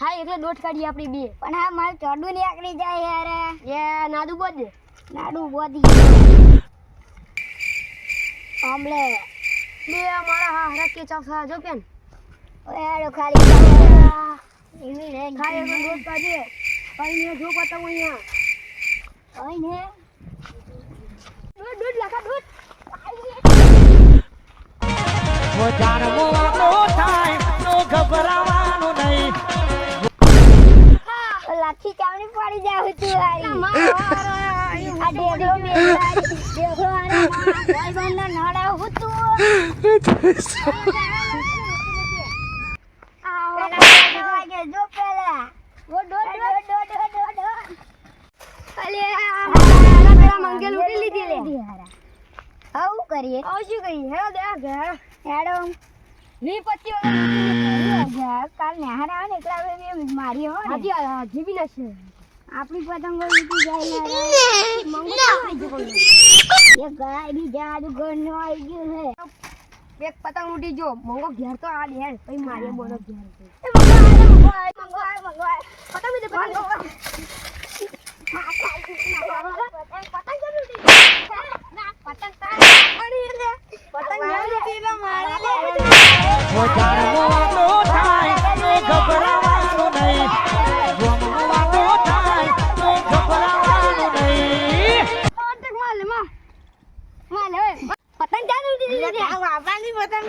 થાય એટલે દોઢ કાઢી આપણી બે. પણ હા મારે ચડું આકડી જાય યાર. એ નાડુ બોલ નાડુ બોધી. આમલે બે મારા હા હરા કે ચાલ જો પેન. ઓય આડો ખાલી ખાય એટલે દોઢ કાઢી ભાઈ ને જો પતંગ અહીંયા. ઓય ને દોઢ દોઢ લાખા દોઢ. જાણવો ચાવડી જાવ તું હારી આ ડેગલો મેલાડી ડેગલો આને ભાઈ બંધ નડા હતું જો પેલા ઓ ડો ડો ડો ડો ડો ડો અલે આ પેલા મંગે લૂટી લીધી લે આવું કરીએ. આવ શું કરીએ હેડો દે ઘર હેડો વી પચી કાલ નેહાર ને. એકલા મારી હજી ને. હાજી આ જીવી નાખશે આપણી પતંગો ઉડી જાય આવી ગયો એ ઘર નો આવી ગયું છે. એક પતંગ ઉડી જો મંગો ઘેર તો આ લે પછી મારે બોલો ઘેર. પતંગ પતંગ પતંગ પતંગ પતંગ